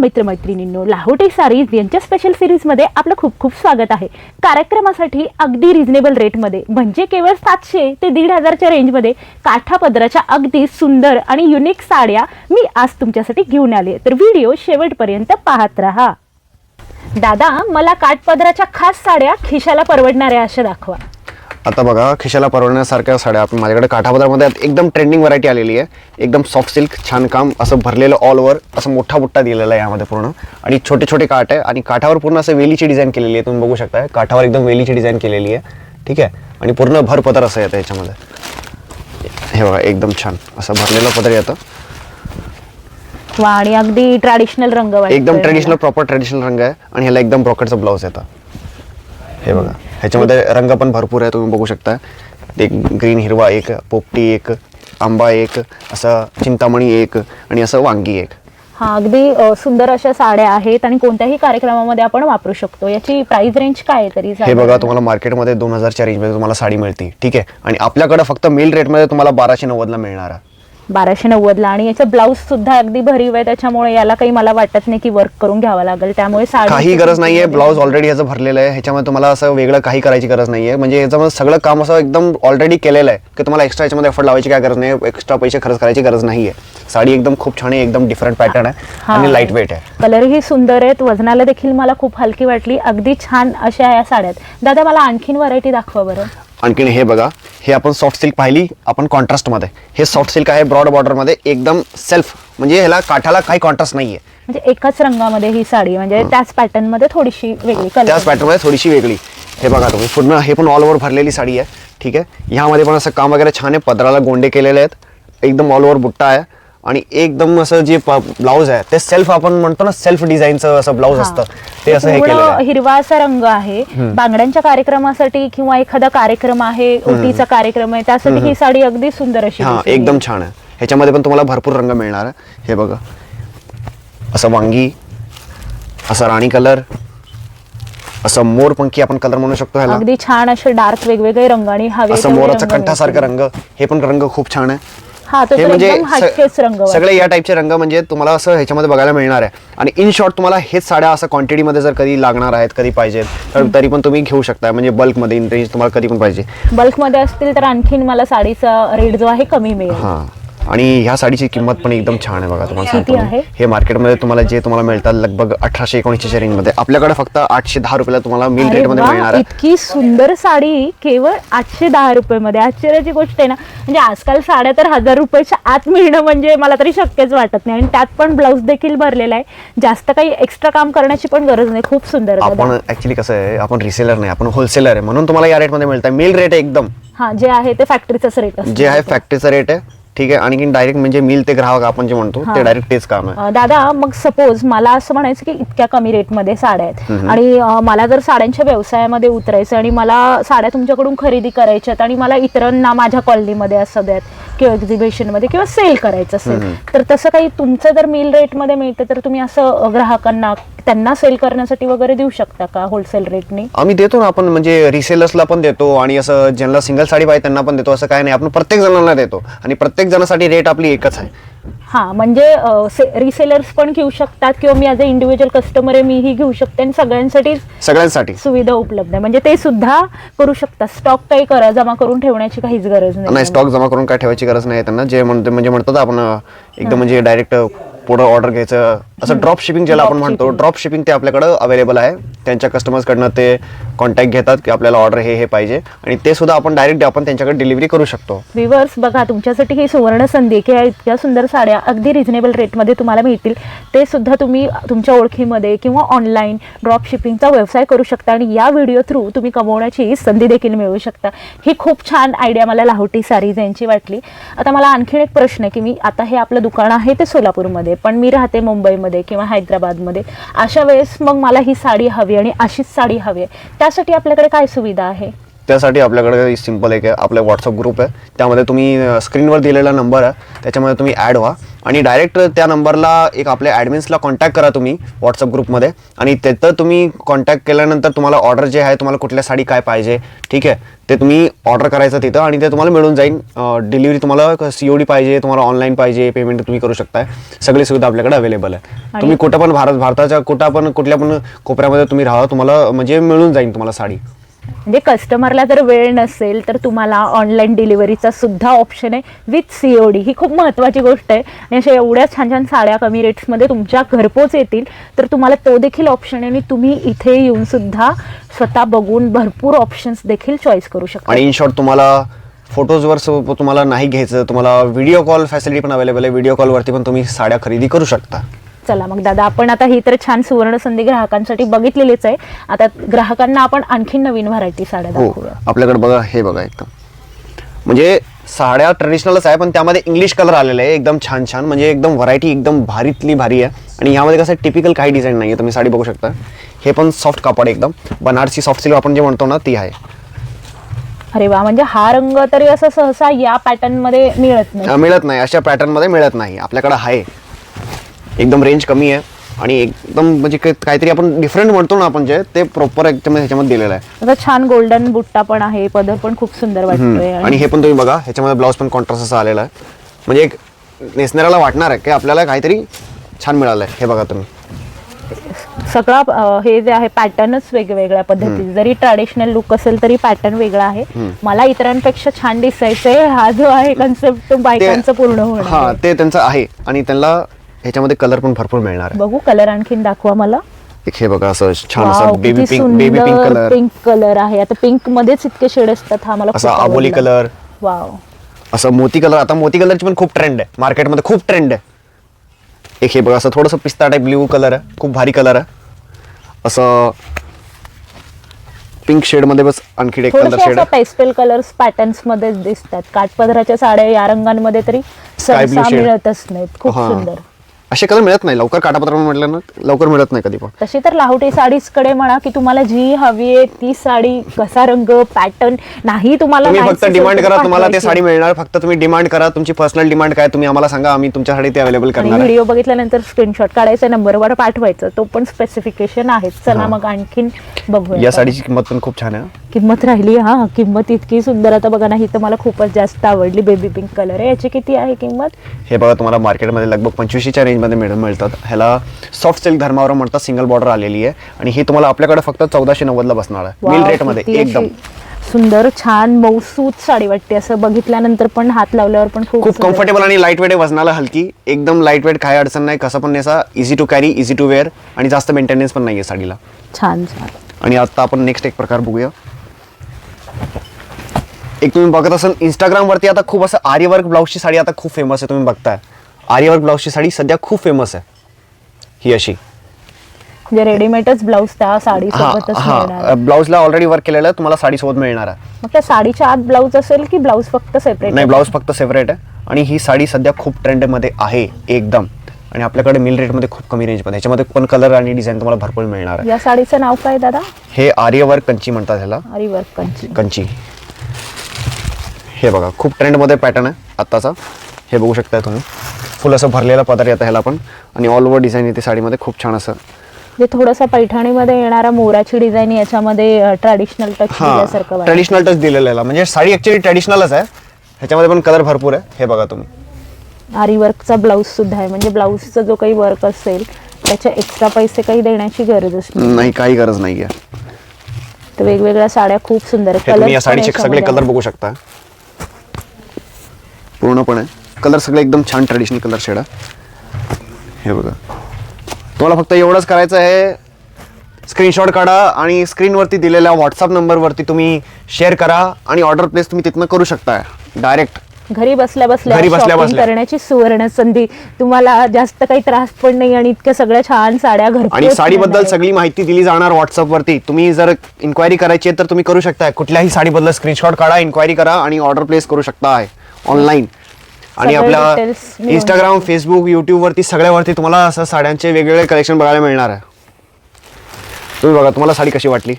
मित्रमैत्रिणींनो लाहोटे sarees यांच्या special सिरीजमध्ये आपलं खूप खूप स्वागत आहे. कार्यक्रमासाठी अगदी रिझनेबल रेटमध्ये म्हणजे केवळ सातशे ते दीड हजारच्या रेंजमध्ये काठापदराच्या अगदी सुंदर आणि युनिक साड्या मी आज तुमच्यासाठी घेऊन आले तर व्हिडिओ शेवटपर्यंत पाहत राहा. दादा मला काठपदराच्या खास साड्या खिशाला परवडणाऱ्या अशा दाखवा. आता बघा खिशाला परवडण्यासारख्या साड्या आपण माझ्याकडे काठापदरामध्ये आहेत. एकदम ट्रेंडिंग व्हरायटी आलेली आहे. एकदम सॉफ्ट सिल्क छान काम असं भरलेलं ऑल ओव्हर असं मोठा बुट्टा दिलेला आहे यामध्ये पूर्ण. आणि छोटे छोटे काठ आहे. आणि काठावर पूर्ण असं वेलीची डिझाईन केलेली आहे. तुम्ही बघू शकता काठावर एकदम वेलीची डिझाईन केलेली आहे. ठीक आहे? आणि पूर्ण भर पदर असं येतं याच्यामध्ये. हे बघा एकदम छान. असं भरलेलं पदर येतं. वा आणि अगदी ट्रॅडिशनल रंग एकदम. ट्रेडिशनल प्रॉपर ट्रेडिशनल रंग आहे. आणि ह्याला एकदम ब्रॉकेटचं ब्लाऊज येतं. हे बघा. ह्याच्यामध्ये रंग पण भरपूर आहे तुम्ही बघू शकता. एक ग्रीन हिरवा एक पोपटी एक आंबा एक असं चिंतामणी एक आणि असं वांगी एक. हा अगदी अ, सुंदर अशा साड्या आहेत आणि कोणत्याही कार्यक्रमामध्ये आपण वापरू शकतो. याची प्राइस रेंज काय आहे तरी हे साधारण? बघा तुम्हाला मार्केटमध्ये दोन हजारच्या रेंजमध्ये तुम्हाला साडी मिळते. ठीक आहे? आणि आपल्याकडे फक्त मिल रेटमध्ये तुम्हाला बाराशे नव्वदला मिळणार आहे. बाराशे नव्वदला आणि याचं ब्लाऊज सुद्धा अगदी भरीव आहे. त्याच्यामुळे याला काही मला वाटत नाही की वर्क करून घ्यावं लागेल. त्यामुळे साडी काही गरज नाहीये. ब्लाऊज ऑलरेडी ह्याचं भरलेलं आहे. ह्याच्यामध्ये तुम्हाला असं वेगळं काही करायची गरज नाहीये. म्हणजे ह्याच्यामध्ये सगळं काम असं एकदम ऑलरेडी केलेलं आहे की तुम्हाला एक्स्ट्रा याच्यामध्ये एफर्ट लावायची काय गरज नाही एक्स्ट्रा पैसे खर्च करायची गरज नाहीये. साडी एकदम खूप छान आहे. एकदम डिफरंट पॅटर्न आहे. आणि लाइट वेट आहे. कलरही सुंदर आहेत. वजनाला देखील मला खूप हलकी वाटली. अगदी छान अशा या साड्या आहेत. दादा मला आणखीन व्हरायटी दाखवा बरं. आणखीन हे बघा हे आपण सॉफ्ट सिल्क पाहिली आपण कॉन्ट्रास्टमध्ये हे सॉफ्ट सिल्क आहे ब्रॉड बॉर्डरमध्ये एकदम सेल्फ म्हणजे ह्याला काठाला काही कॉन्ट्रास्ट नाहीये. म्हणजे एकाच रंगामध्ये ही साडी म्हणजे त्याच पॅटर्नमध्ये थोडीशी वेगळी त्याच कलर पॅटर्नमध्ये थोडीशी वेगळी. हे बघा तुम्ही पूर्ण हे पण ऑल ओव्हर भरलेली साडी आहे ठीक आहे? ह्यामध्ये पण असं काम वगैरे छान आहे पदराला गोंडे केलेले आहेत एकदम ऑल ओव्हर बुट्टा आहे. आणि एकदम असं जे ब्लाऊज आहे ते सेल्फ आपण म्हणतो ना सेल्फ डिझाईनचं असं ब्लाऊज असतं. ते असं हे आहे. हिरवा असा रंग आहे. बांगड्यांच्या कार्यक्रमासाठी किंवा एखादा कार्यक्रम आहे ओटीचा कार्यक्रम आहे त्यासाठी ही साडी अगदी सुंदर अशी. एकदम छान आहे. ह्याच्यामध्ये पण तुम्हाला भरपूर रंग मिळणार आहे. हे बघा. असं वांगी असं राणी कलर असं मोरपंखी आपण कलर म्हणू शकतो अगदी छान असे डार्क वेगवेगळे रंग आणि हवे असं मोराचा कंठासारखा. रंग. हे पण रंग खूप छान आहे. हा हे म्हणजे रंग. सगळे या टाईपचे रंग म्हणजे तुम्हाला असं ह्याच्यामध्ये बघायला मिळणार आहे. आणि इन शॉर्ट तुम्हाला हेच साड्या असं क्वांटिटीमध्ये जर कधी लागणार आहेत कधी पाहिजेत तर तरी पण तुम्ही घेऊ शकता. म्हणजे बल्कमध्ये इन रेंज तुम्हाला कधी पण पाहिजे. बल्कमध्ये असतील तर आणखीन मला साडीचा रेट जो आहे कमी मिळेल. हां. आणि ह्या साडीची किंमत पण एकदम छान आहे बघा तुम्हाला सांगतो? हे मार्केटमध्ये तुम्हाला जे तुम्हाला मिळतात लगभग अठराशे एकोणीसशेच्या रेंजमध्ये आपल्याकडे फक्त आठशे दहा रुपयाला तुम्हाला मिल रेटमध्ये मिळणार आहे. इतकी सुंदर साडी केवळ आठशे दहा रुपये मध्ये आश्चर्याची गोष्ट आहे ना म्हणजे आजकाल साड्या तर हजार रुपयाच्या आत मिळणं म्हणजे मला तरी शक्यच वाटत नाही. आणि त्यात पण ब्लाऊज देखील भरलेला आहे. जास्त काही एक्स्ट्रा काम करण्याची पण गरज नाही. खूप सुंदर आपण. ऍक्च्युली कसं आहे आपण रिसेलर नाही आपण होलसेलर आहे. म्हणून तुम्हाला या रेटमध्ये मिळतं मिल रेट एकदम. हा जे आहे ते फॅक्टरीचाच रेट जे आहे फॅक्टरीचा रेट आहे. ठीक आहे आणखी डायरेक्ट म्हणजे मिल ते ग्राहक आपण जे म्हणतो. ते डायरेक्ट तेच काम आहे. दादा मग सपोज मला असं म्हणायचं की इतक्या कमी रेटमध्ये साड्या आहेत. आणि मला जर साड्यांच्या व्यवसायामध्ये उतरायचं आणि मला साड्या तुमच्याकडून खरेदी करायच्यात आणि मला इतरांना माझ्या कॉलनीमध्ये असं द्यात किंवा एक्झिबिशनमध्ये किंवा सेल करायचं असेल तर तसं काही तुमचं जर मिल रेटमध्ये मिळतं तर तुम्ही असं ग्राहकांना त्यांना सेल करण्यासाठी वगैरे देऊ शकता का होलसेल रेटने आम्ही देतो ना आपण म्हणजे रिसेलर्सला पण देतो आणि असं ज्यांना सिंगल साडी पाहिजे त्यांना पण देतो असं काय नाही. आपण प्रत्येक जणांना देतो आणि प्रत्येक जणांसाठी रेट आपली एकच आहे. हा म्हणजे रिसेलर्स पण घेऊ शकतात किंवा मी ॲज अ इंडिव्हिज्युअल कस्टमर आहे मीही घेऊ शकते आणि सगळ्यांसाठी सगळ्यांसाठी. सुविधा उपलब्ध आहे. म्हणजे ते सुद्धा करू शकतात. स्टॉक काही करा जमा करून ठेवण्याची काहीच गरज नाही नाही स्टॉक जमा करून काय ठेवायची गरज नाही त्यांना. जे म्हणतो म्हणजे म्हणतात आपण अं, एकदम म्हणजे डायरेक्ट पुढं ऑर्डर घ्यायचं. असं ड्रॉप शिपिंग ज्याला आपण म्हणतो. ड्रॉप शिपिंग ते आपल्याकडं अवेलेबल आहे. त्यांच्या कस्टमर्सकडनं ते कॉन्टॅक्ट घेतात की आपल्याला ऑर्डर हे हे पाहिजे. आणि ते सुद्धा आपण डायरेक्ट आपण त्यांच्याकडे डिलिव्हरी करू शकतो. विवर्स बघा तुमच्यासाठी ही सुवर्ण संधी की इतक्या सुंदर साड्या अगदी रिझनेबल रेटमध्ये तुम्हाला मिळतील. ते सुद्धा तुम्ही तुमच्या ओळखीमध्ये किंवा ऑनलाईन ड्रॉप शिपिंगचा व्यवसाय करू शकता आणि या व्हिडिओ थ्रू तुम्ही कमवण्याची संधी देखील मिळू शकता. ही खूप छान आयडिया मला लाहोटी सारीज यांची वाटली. आता मला आणखीन एक प्रश्न आहे की मी आता हे आपलं दुकान आहे ते सोलापूरमध्ये पण मी राहते मुंबईमध्ये किंवा हैदराबादमध्ये. अशा वेळेस मग मला ही साडी हवी आणि अशीच साडी हवी आहे. त्यासाठी आपल्याकडे काय सुविधा आहे? त्यासाठी आपल्याकडे सिंपल एक आहे. आपला व्हॉट्सअप ग्रुप आहे. त्यामध्ये तुम्ही स्क्रीनवर दिलेला नंबर आहे. त्याच्यामध्ये तुम्ही ॲड व्हा. आणि डायरेक्ट त्या नंबरला एक आपल्या ॲडमिन्सला कॉन्टॅक्ट करा तुम्ही व्हॉट्सअप ग्रुपमध्ये आणि तिथं तुम्ही कॉन्टॅक्ट केल्यानंतर तुम्हाला ऑर्डर जे आहे तुम्हाला कुठल्या साडी काय पाहिजे ठीक आहे? ते तुम्ही ऑर्डर करायचं तिथं आणि ते तुम्हाला मिळून जाईल डिलिव्हरी तुम्हाला सी ओ डी पाहिजे तुम्हाला ऑनलाईन पाहिजे पेमेंट तुम्ही करू शकताय. सगळी सुविधा आपल्याकडे अवेलेबल आहे. तुम्ही कुठं पण भारत भारताच्या कुठं पण कुठल्या पण कोपऱ्यामध्ये तुम्ही राहा तुम्हाला म्हणजे मिळून जाईल तुम्हाला साडी. म्हणजे कस्टमरला जर वेळ नसेल तर तुम्हाला ऑनलाईन डिलिव्हरीचा सुद्धा ऑप्शन आहे विथ सी ओ डी ही खूप महत्त्वाची गोष्ट आहे. आणि अशा एवढ्या छान छान साड्या कमी रेट्समध्ये तुमच्या घरपोच येतील तर तुम्हाला तो देखील ऑप्शन आहे. आणि तुम्ही इथे येऊन सुद्धा स्वतः बघून भरपूर ऑप्शन्स देखील चॉईस करू शकता. आणि इन शॉर्ट तुम्हाला फोटोजवर तुम्हाला नाही घ्यायचं तुम्हाला व्हिडिओ कॉल फॅसिलिटी पण अवेलेबल आहे. व्हिडिओ कॉलवरती पण तुम्ही साड्या खरेदी करू शकता. चला मग दादा आपण आता ही तर छान सुवर्ण संधी ग्राहकांसाठी बघितलेलीच आहे. आता ग्राहकांना आपण आणखी नवीन व्हरायटी साड्या हो दाखवूया. आपल्याकडे बघा हे बघा एकदम म्हणजे साड्या ट्रेडिशनलच आहे पण त्यामध्ये इंग्लिश कलर आलेले आहे एकदम छान छान. म्हणजे एकदम व्हरायटी एकदम भारीतली भारी आहे. आणि यामध्ये कसं टिपिकल काही डिझाईन नाही आहे तुम्ही साडी बघू शकता. हे पण सॉफ्ट कापड आहे एकदम. बनारसी सॉफ्ट सिल्क आपण जे म्हणतो ना ती आहे. अरे वा म्हणजे हा रंग तरी असं सहसा या पॅटर्नमध्ये मिळत नाही. अं, मिळत नाही. अशा पॅटर्नमध्ये मिळत नाही. आपल्याकडे आहे. एकदम रेंज कमी आहे. आणि एकदम म्हणजे काही- काहीतरी आपण डिफरंट म्हणतो ना आपण जे ते प्रॉपर एकदम ह्याच्यामध्ये दिलेलं आहे. असं छान गोल्डन बुट्टा पण आहे पदर पण खूप सुंदर वाटतोय आणि हे पण तुम्ही बघा ह्याच्यामध्ये ब्लाऊज पण कॉन्ट्रास्ट असं आलेला आहे. म्हणजे एक नेसणाऱ्याला वाटणार आहे की आपल्याला काहीतरी छान मिळालं आहे हे बघा तुम्ही. सगळा हे जे आहे पॅटर्नच वेगवेगळ्या पद्धतीचे जरी ट्रॅडिशनल लुक असेल तरी पॅटर्न वेगळा आहे. मला इतरांपेक्षा छान दिसायचंय. हा जो आहे कन्सेप्ट बायकांचं पूर्ण होणार हा. ते त्यांचं आहे. आणि त्यांना ह्याच्यामध्ये कलर पण भरपूर मिळणार आहे. बघू कलर आणखीन दाखवा मला. एक हे बघा असं छान असं बेबी किती पिंक बेबी पिंक सुंदर कलर पिंक कलर आहे. आता पिंक मध्येच इतके शेड असतात हा मला असा आबोली. कलर वाव असं मोती कलर आता मोती कलरची पण खूप ट्रेंड आहे. मार्केटमध्ये खूप ट्रेंड आहे. एक हे बघा असं थोडंसं पिस्ता टाईप ब्ल्यू कलर आहे. खूप भारी कलर आहे. असं पिंक शेडमध्ये बस आणखी एक कलर थोडेसे शेड असं आहे. पेस्टल कलर्स पॅटर्न्समध्ये दिसतात. काठपदराच्या साड्या या रंगांमध्ये तरी blue सहसा shade. मिळतच नाहीत. खूप हा. सुंदर. असे कलर मिळत नाही. लवकर काटापत्र म्हटलं ना लवकर मिळत नाही कधी पण. तशी तर लाहोटी साडीजकडे म्हणा की तुम्हाला जी हवी आहे ती साडी कसा रंग पॅटर्न नाही तुम्हाला तुम्ही फक्त डिमांड करा तुम्हाला ते. साडी मिळणार. फक्त तुम्ही डिमांड करा तुमची पर्सनल डिमांड काय तुम्ही आम्हाला सांगा आम्ही तुमच्यासाठी ते अवेलेबल करणार आहे. व्हिडिओ बघितल्यानंतर स्क्रीनशॉट काढायचा नंबरवर पाठवायचं. तो पण स्पेसिफिकेशन आहे. चला मग आणखीन बघूया या साडीची किंमत पण खूप छान आहे. किंमत राहिली हा किंमत इतकी सुंदर. आता बघा ना ही तर मला खूपच जास्त आवडली बेबी पिंक कलर आहे. याची किती आहे किंमत? हे बघा तुम्हाला मार्केटमध्ये लगभग पंचवीसच्या रेंजमध्ये मिळ मिळतात. ह्याला सॉफ्ट सिल्क धर्मावर म्हणतात सिंगल बॉर्डर आलेली आहे. आणि ही तुम्हाला आपल्याकडे फक्त चौदाशे नव्वदला बसणार आहे. मिल रेटमध्ये एकदम. सुंदर छान मौसूत साडी वाटते. असं बघितल्यानंतर पण हात लावल्यावर पण खूप. कम्फर्टेबल आणि लाइट वेट वजनाला हलकी. एकदम लाइट वेट काही अडचण नाही. कसं पण NASA easy to carry easy to wear आणि जास्त मेंटेनन्स पण नाही आहे साडीला. छान छान. आणि आता आपण नेक्स्ट एक प्रकार बघूया. एक तुम्ही बघत असाल इंस्टाग्रामवरती आता खूप असं आर्यवर्क ब्लाऊजची साडी आता खूप फेमस आहे तुम्ही बघताय. आर्यवर्क ब्लाऊजची साडी सध्या खूप फेमस आहे. ही अशी. म्हणजे रेडीमेडच ब्लाऊज त्या साडी सोबतच मिळणार. ब्लाऊजला ऑलरेडी वर्क केलेलं तुम्हाला साडी सोबत मिळणार आहे. मग त्या साडीच्या आत ब्लाऊज असेल की ब्लाऊज फक्त सेपरेट नाही ब्लाऊज फक्त सेपरेट आहे. आणि ही साडी सध्या खूप ट्रेंडमध्ये आहे एकदम. आणि आपल्याकडे मिल रेटमध्ये खूप कमी रेंजमध्ये ह्याच्यामध्ये पण कलर आणि डिझाईन तुम्हाला भरपूर मिळणार आहे. या साडीचं नाव काय दादा? हे आर्यवर्क कंची म्हणतात ह्याला. वर्क कंची. कंची. हे बघा खूप ट्रेंडमध्ये पॅटर्न आहे आत्ताचा. हे बघू शकताय तुम्ही. फुल असं भरलेला पदर येतं ह्याला पण. आणि ऑल ओव्हर डिझाईन येते साडीमध्ये खूप छान असं. म्हणजे थोडंसं पैठणीमध्ये येणारा मोराची डिझाईन याच्यामध्ये ट्रॅडिशनल टच दिल्यासारखं वाटतं. ट्रेडिशनल टच दिलेलं आहे म्हणजे साडी ॲक्च्युली ट्रेडिशनलच आहे. ह्याच्यामध्ये पण कलर भरपूर आहे. हे बघा तुम्ही. आरी वर्कचा ब्लाऊज सुद्धा आहे. म्हणजे ब्लाऊजचा जो काही वर्क असेल त्याचे एक्स्ट्रा पैसे काही देण्याची गरजच नाही नाही काही गरज नाही आहे तर वेगवेगळ्या साड्या खूप सुंदर हे तुम्ही या Colours पण साडीचे सगळे कलर. बघू शकता. पूर्णपणे. कलर सगळे एकदम छान ट्रेडिशनल कलर शेड हे बघा. तुम्हाला फक्त एवढंच करायचं आहे. स्क्रीनशॉट काढा आणि स्क्रीनवरती दिलेल्या व्हॉट्सअप नंबरवरती तुम्ही शेअर करा आणि ऑर्डर प्लेस तुम्ही तिथनं करू शकता डायरेक्ट घरी बसल्या बसल्या घरी बसल्या बसल्या. करण्याची सुवर्ण संधी. तुम्हाला जास्त काही त्रास पण नाही आणि इतक्या सगळ्या छान साड्या घर आणि साडीबद्दल सगळी माहिती दिली जाणार व्हॉट्सअपवरती तुम्ही जर इन्क्वायरी करायची आहे तर तुम्ही करू शकता. कुठल्याही साडीबद्दल स्क्रीनशॉट काढा इन्क्वायरी करा आणि ऑर्डर प्लेस करू शकता आहे. ऑनलाईन आणि सगळे आपल्या details मिळून इंस्टाग्राम फेसबुक युट्यूबवरती सगळ्यावरती तुम्हाला असं साड्यांचे वेगवेगळे कलेक्शन बघायला मिळणार आहे. तुम्ही बघा तुम्हाला साडी कशी वाटली?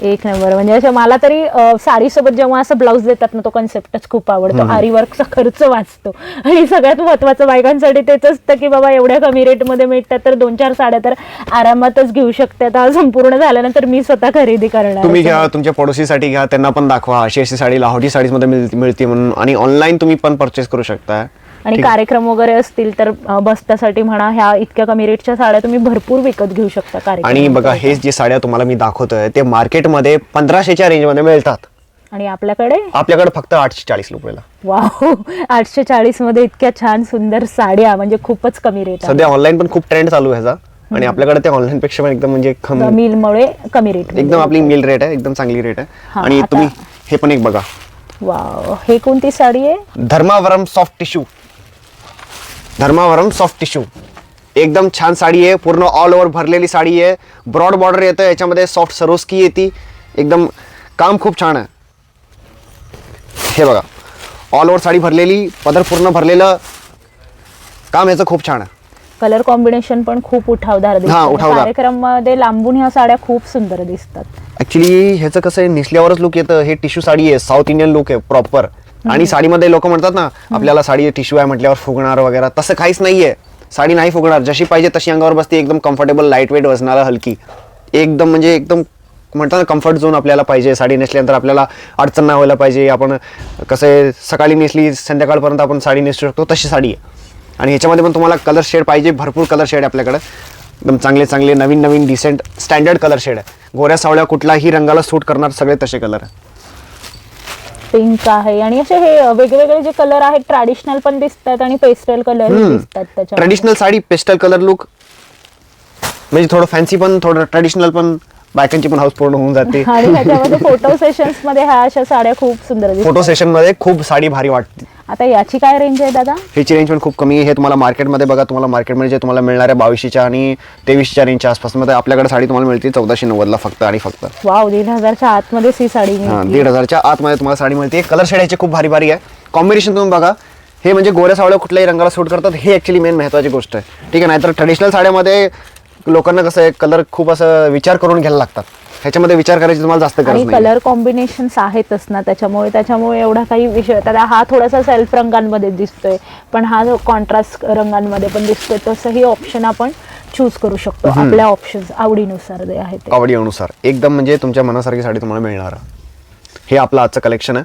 एक नंबर. म्हणजे असं मला तरी साडीसोबत जेव्हा असं ब्लाऊज देतात ना तो कन्सेप्टच खूप आवडतो. आरी वर्कचा खर्च वाचतो. आणि सगळ्यात महत्वाचं बायकांसाठी तेच असतं की बाबा एवढ्या कमी रेटमध्ये मिळतात तर दोन चार साड्या तर आरामातच घेऊ शकतात. आज संपूर्ण झाल्यानंतर मी स्वतः खरेदी करणार तुम्ही. घ्या तुमच्या पडोशीसाठी घ्या त्यांना पण दाखवा. अशी अशी साडी लाहोटी साडीजमध्ये मिळते मिळते म्हणून. आणि ऑनलाईन तुम्ही पण परचेस करू शकता. आणि. कार्यक्रम वगैरे असतील तर अं, बसण्यासाठी म्हणा ह्या इतक्या कमी रेटच्या साड्या तुम्ही भरपूर विकत घेऊ शकता कार्यक्रम आणि बघा हे जे साड्या तुम्हाला मी दाखवतोय ते मार्केटमध्ये पंधराशेच्या रेंजमध्ये मिळतात. आणि आपल्याकडे? आपल्याकडे फक्त आठशे चाळीस रुपयाला. वाव आठशे चाळीसमध्ये इतक्या छान सुंदर साड्या म्हणजे खूपच कमी रेट सध्या ऑनलाईन पण खूप ट्रेंड चालू आहे ह्याचा. आणि आपल्याकडे ते ऑनलाईन पेक्षा पण एकदम म्हणजे मिलमुळे कमी रेट एकदम आपली मिल रेट आहे एकदम चांगली रेट आहे. आणि तुम्ही हे पण एक बघा. वाव हे कोणती साडी आहे? Dharmavaram soft tissue Dharmavaram soft tissue एकदम छान साडी आहे पूर्ण ऑल ओव्हर भरलेली साडी आहे. ब्रॉड बॉर्डर येतं याच्यामध्ये सॉफ्ट सरोस्की येते. एकदम काम खूप छान आहे. हे बघा. ऑल ओव्हर साडी भरलेली पदर पूर्ण भरलेलं. काम याचं खूप छान आहे. कलर कॉम्बिनेशन पण खूप उठावदार दिसतं. हा, उठावदार. कार्यक्रमामध्ये लांबून ह्या साड्या खूप सुंदर दिसतात. ऍक्च्युली ह्याचं कसं आहे नेसल्यावरच लुक येतं. हे टिश्यू साडी आहे साऊथ इंडियन लुक आहे प्रॉपर आणि साडीमध्ये लोक म्हणतात ना आपल्याला साडी टिश्यू आहे म्हटल्यावर फुगणार वगैरे तसं काहीच नाहीये. साडी नाही फुगणार जशी पाहिजे तशी अंगावर बसते एकदम कम्फर्टेबल लाइट वेट वजनाला हलकी. एकदम म्हणजे एकदम म्हणतात ना कम्फर्ट झोन आपल्याला पाहिजे साडी नेसल्यानंतर आपल्याला अडचण नाही व्हायला पाहिजे. आपण कसं सकाळी नेसली संध्याकाळपर्यंत आपण साडी नेसू शकतो तशी साडी आहे. आणि ह्याच्यामध्ये पण तुम्हाला कलर शेड पाहिजे भरपूर कलर शेड आहे आपल्याकडे. एकदम चांगले चांगले नवीन नवीन डिसेंट स्टँडर्ड कलर शेड आहे. गोऱ्या सावळ्या कुठल्याही रंगाला सूट करणार सगळे तसे कलर आहे. पिंक आहे. आणि असे हे वेगवेगळे जे कलर आहेत ट्रॅडिशनल पण दिसतात आणि पेस्टल कलर दिसतात त्याच्या ट्रेडिशनल साडी पेस्टल कलर लुक म्हणजे थोडं फॅन्सी पण थोडं ट्रेडिशनल पण बायकांची पण हाऊस पूर्ण होऊन जाते. आणि फोटो सेशन्समध्ये ह्या अशा साड्या खूप सुंदर फोटो सेशनमध्ये खूप साडी भारी वाटते. आता याची काय रेंज आहे दादा? ह्याची रेंज पण खूप कमी आहे. हे तुम्हाला मार्केटमध्ये बघा तुम्हाला मार्केटमध्ये जे तुम्हाला मिळणाऱ्या बावीसशेच्या आणि तेवीसच्या रेंजच्या आसपासमध्ये आपल्याकडे साडी तुम्हाला मिळते चौदाशे नव्वदला फक्त आणि फक्त. वाव दीड हजारच्या आतमध्ये ही साडी हा, मिळते दीड हजारच्या आतमध्ये तुम्हाला साडी मिळते. कलर शेड ह्याचे खूप भारी भारी आहे. कॉम्बिनेशन तुम्ही बघा. हे म्हणजे गोऱ्या सावळ्या कुठल्याही रंगाला सूट करतात. हे ऍक्च्युली मेन महत्वाची गोष्ट आहे. ठीक आहे नाहीतर ट्रेडिशनल साड्यामध्ये लोकांना कसं आहे कलर खूप असं विचार करून घ्यायला लागतात. ह्याच्यामध्ये विचार करायची तुम्हाला जास्त आणि गरज नाही कलर कॉम्बिनेशन्स आहेतच ना त्याच्यामुळे त्याच्यामुळे एवढा काही विषय आता हा थोडासा सेल्फ रंगांमध्ये दिसतोय पण हा जो कॉन्ट्रास्ट रंगांमध्ये पण दिसतोय तसंही ऑप्शन आपण चूज करू शकतो. आपल्या ऑप्शन्स आवडीनुसार जे आहे ते. आवडी अनुसार एकदम म्हणजे तुमच्या मनासारखी साडी तुम्हाला मिळणार. हे आपलं आजचं कलेक्शन आहे.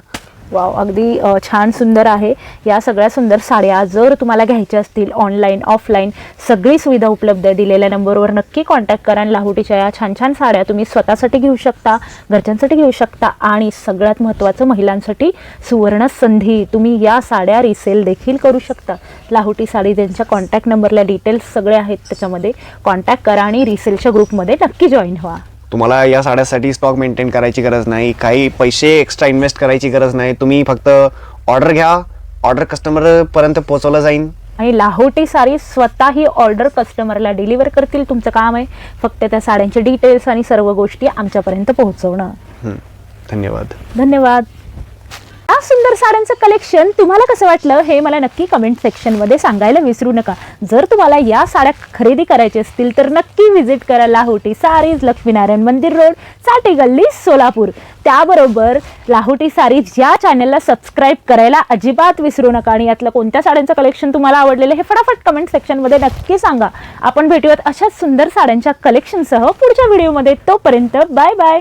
वाव अगदी छान सुंदर आहे. या सगळ्या सुंदर साड्या जर तुम्हाला घ्यायच्या असतील ऑनलाईन ऑफलाईन सगळी सुविधा उपलब्ध आहे. दिलेल्या नंबरवर नक्की कॉन्टॅक्ट करा. आणि लाहोटीच्या या छान छान साड्या तुम्ही स्वतःसाठी घेऊ शकता घरच्यांसाठी घेऊ शकता आणि सगळ्यात महत्त्वाचं महिलांसाठी सुवर्ण संधी. तुम्ही या साड्या रिसेल देखील करू शकता. लाहोटी साडी त्यांच्या कॉन्टॅक्ट नंबरला डिटेल्स सगळे आहेत त्याच्यामध्ये कॉन्टॅक्ट करा आणि रिसेलच्या ग्रुपमध्ये नक्की जॉईन व्हा. तुम्हाला या साड्यासाठी स्टॉक मेंटेन करायची गरज नाही काही पैसे एक्स्ट्रा इन्व्हेस्ट करायची गरज नाही. तुम्ही फक्त ऑर्डर घ्या ऑर्डर कस्टमर पर्यंत पोहोचवलं जाईल आणि लाहोटी साडी स्वतः ही ऑर्डर कस्टमरला डिलिव्हर करतील तुमचं काम आहे. फक्त त्या साड्यांचे डिटेल्स आणि सर्व गोष्टी आमच्यापर्यंत पोहोचवणं. धन्यवाद. धन्यवाद. या सुंदर साड्यांचं कलेक्शन तुम्हाला कसं वाटलं हे मला नक्की कमेंट सेक्शनमध्ये सांगायला विसरू नका. जर तुम्हाला या साड्या खरेदी करायची असतील तर नक्की व्हिजिट करा लाहोटी सारीज लक्ष्मीनारायण मंदिर रोड चाटे गल्ली सोलापूर. त्याबरोबर लाहोटी सारीज या चॅनलला सबस्क्राईब करायला अजिबात विसरू नका आणि यातलं कोणत्या साड्यांचं कलेक्शन तुम्हाला आवडलेलं हे फटाफट कमेंट सेक्शनमध्ये नक्की सांगा. आपण भेटूयात अशाच सुंदर साड्यांच्या कलेक्शनसह पुढच्या व्हिडिओमध्ये तोपर्यंत बाय बाय